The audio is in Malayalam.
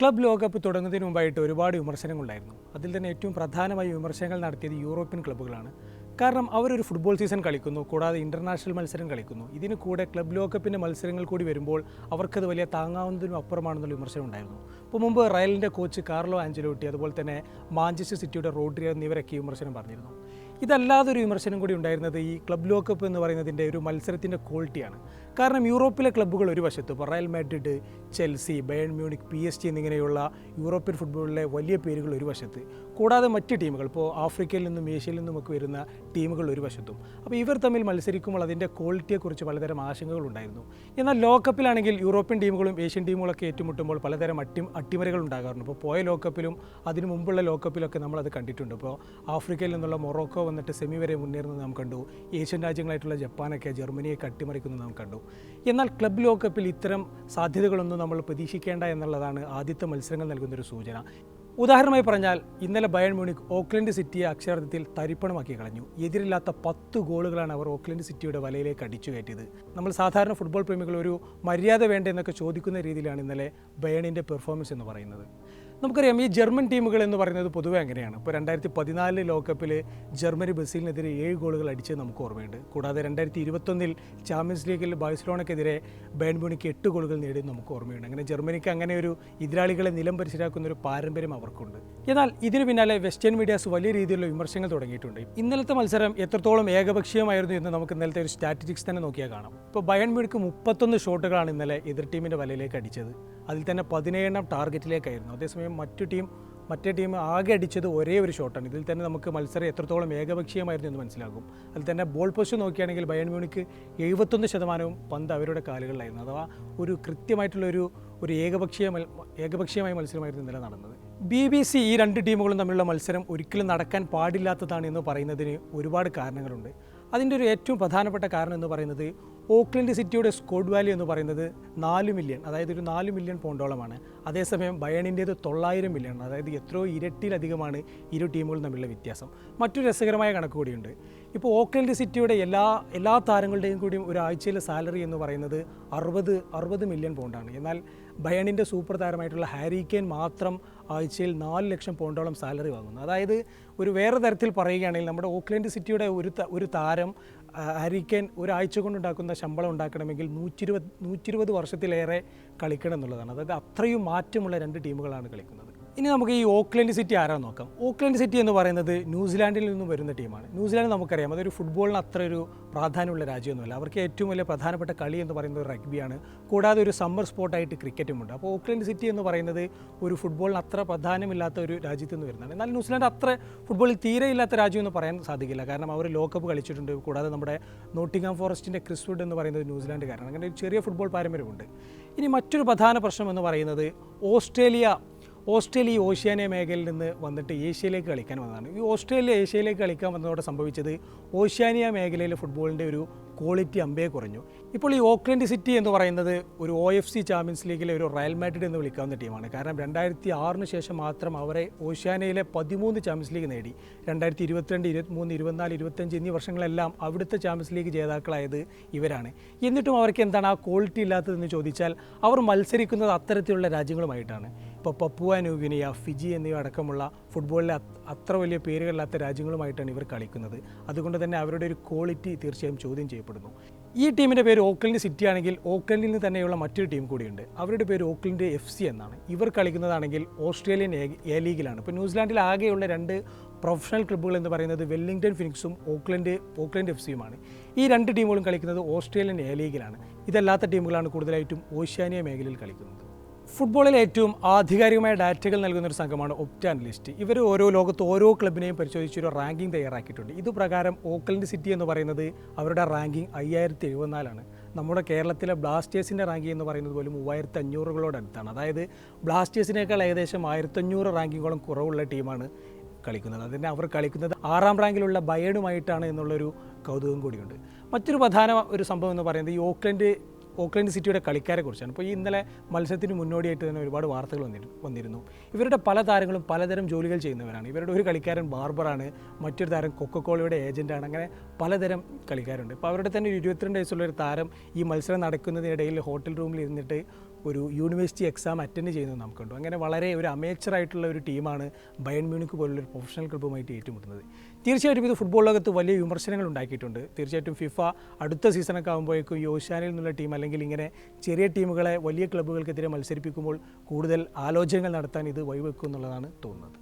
ക്ലബ് ലോകകപ്പ് തുടങ്ങുന്നതിന് മുമ്പായിട്ട് ഒരുപാട് വിമർശനങ്ങളുണ്ടായിരുന്നു. അതിൽ തന്നെ ഏറ്റവും പ്രധാനമായി വിമർശനങ്ങൾ നടത്തിയത് യൂറോപ്യൻ ക്ലബ്ബുകളാണ്. കാരണം അവരൊരു ഫുട്ബോൾ സീസൺ കളിക്കുന്നു കൂടാതെ ഇന്റർനാഷണൽ മത്സരം കളിക്കുന്നു. ഇതിന് കൂടെ ക്ലബ് ലോകകപ്പിന്റെ മത്സരങ്ങൾ കൂടി വരുമ്പോൾ അവർക്കത് വലിയ താങ്ങാവുന്നതിനും അപ്പുറമാണെന്നുള്ള വിമർശനം ഉണ്ടായിരുന്നു ഇപ്പോൾ മുമ്പ് റയലിന്റെ കോച്ച് കാർലോ ആഞ്ചലോട്ടി അതുപോലെ തന്നെ മാഞ്ചസ്റ്റർ സിറ്റിയുടെ റോഡ്രിയ എന്നിവരൊക്കെ വിമർശനം പറഞ്ഞിരുന്നു. ഇതല്ലാതെ ഒരു വിമർശനം കൂടി ഉണ്ടായിരുന്നത് ഈ ക്ലബ് ലോകകപ്പ് എന്ന് പറയുന്നതിന്റെ ഒരു മത്സരത്തിന്റെ ക്വാളിറ്റിയാണ്. കാരണം യൂറോപ്പിലെ ക്ലബ്ബുകൾ ഒരു വശത്ത് ഇപ്പോൾ Real Madrid Chelsea Bayern Munich P S T എന്നിങ്ങനെയുള്ള യൂറോപ്യൻ ഫുട്ബോളിലെ വലിയ പേരുകൾ ഒരു വശത്ത്. കൂടാതെ മറ്റ് ടീമുകൾ ഇപ്പോൾ ആഫ്രിക്കയിൽ നിന്നും ഏഷ്യയിൽ നിന്നുമൊക്കെ വരുന്ന ടീമുകൾ ഒരു വശത്തും. അപ്പോൾ ഇവർ തമ്മിൽ മത്സരിക്കുമ്പോൾ അതിന്റെ ക്വാളിറ്റിയെക്കുറിച്ച് പലതരം ആശങ്കകളുണ്ടായിരുന്നു എന്നാൽ ലോകകപ്പിലാണെങ്കിൽ യൂറോപ്യൻ ടീമുകളും ഏഷ്യൻ ടീമുകളൊക്കെ ഏറ്റുമുട്ടുമ്പോൾ പലതരം അട്ടി അട്ടിമറികൾ ഉണ്ടാകാറുണ്ട്. ഇപ്പോൾ പോയ ലോകകപ്പിലും അതിനു മുമ്പുള്ള ലോകകപ്പിലൊക്കെ നമ്മളത് കണ്ടിട്ടുണ്ട്. ഇപ്പോൾ ആഫ്രിക്കയിൽ നിന്നുള്ള മൊറോക്കോ വന്നിട്ട് സെമി വരെ മുന്നേറുന്നത് നാം കണ്ടു. ഏഷ്യൻ രാജ്യങ്ങളായിട്ടുള്ള ജപ്പാനൊക്കെ ജർമ്മനിയൊക്കെ അട്ടിമറിക്കുന്നത് നാം കണ്ടു. എന്നാൽ ക്ലബ് ലോകകപ്പിൽ ഇത്തരം സാധ്യതകളൊന്നും നമ്മൾ പ്രതീക്ഷിക്കേണ്ട എന്നുള്ളതാണ് ആദ്യത്തെ മത്സരങ്ങൾ നൽകുന്നൊരു സൂചന. ഉദാഹരണമായി പറഞ്ഞാൽ ഇന്നലെ ബയൺ മ്യൂണിക് ഓക്ലൻഡ് സിറ്റിയെ അക്ഷരാർത്ഥത്തിൽ തരിപ്പണമാക്കി കളഞ്ഞു. എതിരില്ലാത്ത പത്ത് ഗോളുകളാണ് അവർ ഓക്ലൻഡ് സിറ്റിയുടെ വലയിലേക്ക് അടിച്ചു കയറ്റിയത്. നമ്മൾ സാധാരണ ഫുട്ബോൾ പ്രേമികൾ ഒരു മര്യാദ വേണ്ടെന്നൊക്കെ ചോദിക്കുന്ന രീതിയിലാണ് ഇന്നലെ ബയണിന്റെ പെർഫോമൻസ് എന്ന് പറയുന്നത്. നമുക്കറിയാം ഈ ജർമ്മൻ ടീമുകൾ എന്ന് പറയുന്നത് പൊതുവെ അങ്ങനെയാണ്. ഇപ്പോൾ രണ്ടായിരത്തി പതിനാലിൽ ലോകകപ്പിൽ ജർമ്മനി ബ്രസീലിനെതിരെ ഏഴ് ഗോളുകൾ അടിച്ചത് നമുക്ക് ഓർമ്മയുണ്ട്. കൂടാതെ രണ്ടായിരത്തി ഇരുപത്തൊന്നിൽ ചാമ്പ്യൻസ് ലീഗിൽ ബാഴ്സലോണയ്ക്കെതിരെ ബാൻബോണിക്ക് എട്ട് ഗോളുകൾ നേടിയത് നമുക്ക് ഓർമ്മയുണ്ട്. അങ്ങനെ ജർമ്മനിക്ക് അങ്ങനെ ഒരു എതിരാളികളെ നിലം പരിശീലാക്കുന്ന ഒരു പാരമ്പര്യം അവർക്കുണ്ട്. എന്നാൽ ഇതിനു പിന്നാലെ വെസ്റ്റേൺ മീഡിയാസ് വലിയ രീതിയിലുള്ള വിമർശനങ്ങൾ തുടങ്ങിയിട്ടുണ്ട്. ഇന്നലത്തെ മത്സരം എത്രത്തോളം ഏകപക്ഷീയമായിരുന്നു എന്ന് നമുക്ക് ഇന്നലത്തെ ഒരു സ്റ്റാറ്റിസ്റ്റിക്സ് തന്നെ നോക്കിയാൽ കാണാം. ഇപ്പോൾ ബയൺ മുപ്പത്തൊന്ന് ഷോട്ടുകളാണ് ഇന്നലെ എതിർ ടീമിന്റെ വലയിലേക്ക് അടിച്ചത്. അതിൽ തന്നെ പതിനേഴെണ്ണം ടാർഗറ്റിലേക്കായിരുന്നു അതേസമയം മറ്റു ടീം മറ്റേ ടീം ആകെ അടിച്ചത് ഒരേ ഒരു ഷോട്ടാണ് ഇതിൽ തന്നെ നമുക്ക് മത്സരം എത്രത്തോളം ഏകപക്ഷീയമായിരുന്നു എന്ന് മനസ്സിലാകും. അതിൽ തന്നെ ബോൾ പൊസിഷൻ നോക്കുകയാണെങ്കിൽ ബയൺ മ്യൂണിക്ക് എഴുപത്തൊന്ന് ശതമാനവും പന്ത് അവരുടെ കാലുകളിലായിരുന്നു. അഥവാ ഒരു കൃത്യമായിട്ടുള്ളൊരു ഒരു ഏകപക്ഷീയ ഏകപക്ഷീയമായ മത്സരമായിരുന്നു ഇന്നലെ നടന്നത്. ബി ബി സി ഈ രണ്ട് ടീമുകളും തമ്മിലുള്ള മത്സരം ഒരിക്കലും നടക്കാൻ പാടില്ലാത്തതാണ് എന്ന് പറയുന്നതിന് ഒരുപാട് കാരണങ്ങളുണ്ട്. അതിന്റെ ഒരു ഏറ്റവും പ്രധാനപ്പെട്ട കാരണം എന്ന് പറയുന്നത് ഓക്ലൻഡ് സിറ്റിയുടെ സ്കോഡ് വാല്യൂ എന്ന് പറയുന്നത് നാല് മില്യൺ അതായത് ഒരു നാല് മില്യൺ പൗണ്ടോളമാണ്. അതേസമയം ബയണിന്റേത് തൊള്ളായിരം മില്യൺ അതായത് എത്രയോ ഇരട്ടിയിലധികമാണ് ഇരു ടീമുകളും തമ്മിലുള്ള വ്യത്യാസം. മറ്റൊരു രസകരമായ കണക്ക് കൂടിയുണ്ട്. ഇപ്പോൾ ഓക്ലൻഡ് സിറ്റിയുടെ എല്ലാ എല്ലാ താരങ്ങളുടെയും കൂടിയും ഒരാഴ്ചയിലെ സാലറി എന്ന് പറയുന്നത് അറുപത് അറുപത് മില്യൺ പൗണ്ടാണ്. എന്നാൽ ബയണിന്റെ സൂപ്പർ താരമായിട്ടുള്ള ഹാരി മാത്രം ആഴ്ചയിൽ നാല് ലക്ഷം പൗണ്ടോളം സാലറി വാങ്ങുന്നു. അതായത് ഒരു വേറെ തരത്തിൽ പറയുകയാണെങ്കിൽ നമ്മുടെ ഓക്ലൻഡ് സിറ്റിയുടെ ഒരു ഒരു താരം ആ, ഒരാഴ്ച കൊണ്ടുണ്ടാക്കുന്ന ശമ്പളം ഉണ്ടാക്കണമെങ്കിൽ നൂറ്റിരുപത് നൂറ്റിരുപത് വർഷത്തിലേറെ കളിക്കണം എന്നുള്ളതാണ്. അതായത് അത്രയും മാറ്റമുള്ള രണ്ട് ടീമുകളാണ് കളിക്കുന്നത്. ഇനി നമുക്ക് ഈ ഓക്ലൻഡ് സിറ്റി ആരാ നോക്കാം. ഓക്ലൻഡ് സിറ്റി എന്ന് പറയുന്നത് ന്യൂസിലാൻഡിൽ നിന്നും വരുന്ന ടീമാണ്. ന്യൂസിലാൻഡ് നമുക്കറിയാം. അതൊരു ഫുട്ബോളിന് അത്ര ഒരു പ്രാധാന്യമുള്ള രാജ്യമൊന്നുമല്ല. അവർക്ക് ഏറ്റവും വലിയ പ്രധാനപ്പെട്ട കളി എന്ന് പറയുന്നത് റഗ്ബിയാണ്. കൂടാതെ ഒരു സമ്മർ സ്പോർട്ടായിട്ട് ക്രിക്കറ്റുമുണ്ട് അപ്പോൾ ഓക്ലൻഡ് സിറ്റി എന്ന് പറയുന്നത് ഒരു ഫുട്ബോളിന് അത്ര പ്രാധാന്യമില്ലാത്ത ഒരു രാജ്യത്ത് നിന്ന് വരുന്നതാണ്. എന്നാൽ ന്യൂസിലാൻഡ് അത്ര ഫുട്ബോളിൽ തീരെ ഇല്ലാത്ത രാജ്യം എന്ന് പറയാൻ സാധിക്കില്ല. കാരണം അവർ ലോകകപ്പ് കളിച്ചിട്ടുണ്ട്. കൂടാതെ നമ്മുടെ നോട്ടിംഗാം ഫോറസ്റ്റിന്റെ ക്രിസ്വുഡ് എന്ന് പറയുന്നത് ന്യൂസിലാൻഡുകാരാണ്. അങ്ങനെ ഒരു ചെറിയ ഫുട്ബോൾ പാരമ്പര്യമുണ്ട്. ഇനി മറ്റൊരു പ്രധാന പ്രശ്നം എന്ന് പറയുന്നത് ഓസ്ട്രേലിയ ഓസ്ട്രേലിയ ഓഷ്യാനിയ മേഖലയിൽ നിന്ന് വന്നിട്ട് ഏഷ്യയിലേക്ക് കളിക്കാൻ വന്നതാണ്. ഈ ഓസ്ട്രേലിയ ഏഷ്യയിലേക്ക് കളിക്കാൻ വന്നതോടെ സംഭവിച്ചത് ഓഷ്യാനിയ മേഖലയിലെ ഫുട്ബോളിന്റെ ഒരു ക്വാളിറ്റി അമ്പേ കുറഞ്ഞു. ഇപ്പോൾ ഈ ഓക്ലൻഡ് സിറ്റി എന്ന് പറയുന്നത് ഒരു ഒ എഫ് സി ചാമ്പ്യൻസ് ലീഗിലെ ഒരു റയൽ മാഡ്രിഡ് എന്ന് വിളിക്കാവുന്ന ടീമാണ്. കാരണം രണ്ടായിരത്തി ആറിന് ശേഷം മാത്രം അവരെ ഓഷ്യാനയിലെ പതിമൂന്ന് ചാമ്പ്യൻസ് ലീഗ് നേടി. രണ്ടായിരത്തി ഇരുപത്തിരണ്ട് ഇരുപത്തിമൂന്ന് ഇരുപത്തിനാല് ഇരുപത്തഞ്ച് എന്നീ വർഷങ്ങളെല്ലാം അവിടുത്തെ ചാമ്പ്യൻസ് ലീഗ് ജേതാക്കളായത് ഇവരാണ്. എന്നിട്ടും അവർക്ക് എന്താണ് ആ ക്വാളിറ്റി ഇല്ലാത്തതെന്ന് ചോദിച്ചാൽ അവർ മത്സരിക്കുന്നത് അത്തരത്തിലുള്ള രാജ്യങ്ങളുമായിട്ടാണ്. ഇപ്പോൾ പപ്പുവ ന്യൂഗിനിയ ഫിജി എന്നിവ അടക്കമുള്ള ഫുട്ബോളിലെ അത്ര വലിയ പേരുകളില്ലാത്ത രാജ്യങ്ങളുമായിട്ടാണ് ഇവർ കളിക്കുന്നത്. അതുകൊണ്ട് തന്നെ അവരുടെ ഒരു ക്വാളിറ്റി തീർച്ചയായും ചോദ്യം ചെയ്യപ്പെടുന്നു. ഈ ടീമിന്റെ പേര് ഓക്ലൻഡ് സിറ്റി ആണെങ്കിൽ ഓക്ലൻഡിൽ നിന്ന് തന്നെയുള്ള മറ്റൊരു ടീം കൂടിയുണ്ട്. അവരുടെ പേര് ഓക്ലൻഡ് എഫ് സി എന്നാണ്. ഇവർ കളിക്കുന്നതാണെങ്കിൽ ഓസ്ട്രേലിയൻ എ- ലീഗിലാണ്. ഇപ്പോൾ ന്യൂസിലാൻഡിൽ ആകെയുള്ള രണ്ട് പ്രൊഫഷണൽ ക്ലബ്ബുകൾ എന്ന് പറയുന്നത് വെല്ലിംഗ്ടൺ ഫിനിക്സും ഓക്ലൻഡ് ഓക്ലൻഡ് എഫ് സിയുമാണ്. ഈ രണ്ട് ടീമുകളും കളിക്കുന്നത് ഓസ്ട്രേലിയൻ എ ലീഗിലാണ്. ഇതല്ലാത്ത ടീമുകളാണ് കൂടുതലായിട്ടും ഓഷ്യാനിയ മേഖലയിൽ കളിക്കുന്നത്. ഫുട്ബോളിൽ ഏറ്റവും ആധികാരികമായ ഡാറ്റകൾ നൽകുന്ന ഒരു സംഘമാണ് ഒപ്റ്റാൻ ലിസ്റ്റ്. ഇവർ ഓരോ ലോകത്ത് ഓരോ ക്ലബിനെയും പരിശോധിച്ച് ഒരു റാങ്കിംഗ് തയ്യാറാക്കിയിട്ടുണ്ട്. ഇതുപ്രകാരം ഓക്ലൻഡ് സിറ്റി എന്ന് പറയുന്നത് അവരുടെ റാങ്കിംഗ് അയ്യായിരത്തി എഴുപത്തിനാലാണ്. നമ്മുടെ കേരളത്തിലെ ബ്ലാസ്റ്റേഴ്സിന്റെ റാങ്കിംഗ് എന്ന് പറയുന്നത് പോലും മൂവായിരത്തി അഞ്ഞൂറുകളോട് അടുത്താണ്. അതായത് ബ്ലാസ്റ്റേഴ്സിനേക്കാൾ ഏകദേശം ആയിരത്തഞ്ഞൂറ് റാങ്കിങ്ങോളം കുറവുള്ള ടീമാണ് കളിക്കുന്നത്. അതിന് അവർ കളിക്കുന്നത് ആറാം റാങ്കിലുള്ള ബയേണുമായിട്ടാണ് എന്നുള്ളൊരു കൗതുകം കൂടിയുണ്ട്. മറ്റൊരു പ്രധാന ഒരു സംഭവം എന്ന് പറയുന്നത് ഈ ഓക്ലൻഡ് ഓക്ലൻഡ് സിറ്റിയുടെ കളിക്കാരെ കുറിച്ചാണ് ഇപ്പോൾ ഈ ഇന്നലെ മത്സരത്തിന് മുന്നോടിയായിട്ട് തന്നെ ഒരുപാട് വാർത്തകൾ വന്നിരു വന്നിരുന്നു. ഇവരുടെ പല താരങ്ങളും പലതരം ജോലികൾ ചെയ്യുന്നവരാണ്. ഇവരുടെ ഒരു കളിക്കാരൻ ബാർബറാണ് മറ്റൊരു താരം കൊക്കക്കോളയുടെ ഏജന്റാണ് അങ്ങനെ പലതരം കളിക്കാരുണ്ട്. ഇപ്പോൾ അവരുടെ തന്നെ ഒരു ഇരുപത്തിരണ്ട് വയസ്സുള്ള ഒരു താരം ഈ മത്സരം നടക്കുന്നതിനിടയിൽ ഹോട്ടൽ റൂമിൽ ഇരുന്നിട്ട് ഒരു യൂണിവേഴ്സിറ്റി എക്സാം അറ്റൻഡ് ചെയ്യുന്നത് നമുക്ക് കണ്ടു. അങ്ങനെ വളരെ ഒരു അമേച്ചറായിട്ടുള്ള ഒരു ടീമാണ് ബയൺ മ്യൂണിക്ക് പോലുള്ള ഒരു പ്രൊഫഷണൽ ക്ലബ്ബുമായിട്ട് ഏറ്റുമുട്ടുന്നത്. തീർച്ചയായിട്ടും ഇത് ഫുട്ബോൾ ലോകത്ത് വലിയ വിമർശനങ്ങൾ ഉണ്ടാക്കിയിട്ടുണ്ട്. തീർച്ചയായിട്ടും ഫിഫ അടുത്ത സീസണൊക്കെ ആകുമ്പോഴേക്കും യോശാനിൽ നിന്നുള്ള ടീം അല്ലെങ്കിൽ ഇങ്ങനെ ചെറിയ ടീമുകളെ വലിയ ക്ലബ്ബുകൾക്കെതിരെ മത്സരിപ്പിക്കുമ്പോൾ കൂടുതൽ ആലോചനകൾ നടത്താൻ ഇത് വഴിവെക്കും എന്നുള്ളതാണ് തോന്നുന്നത്.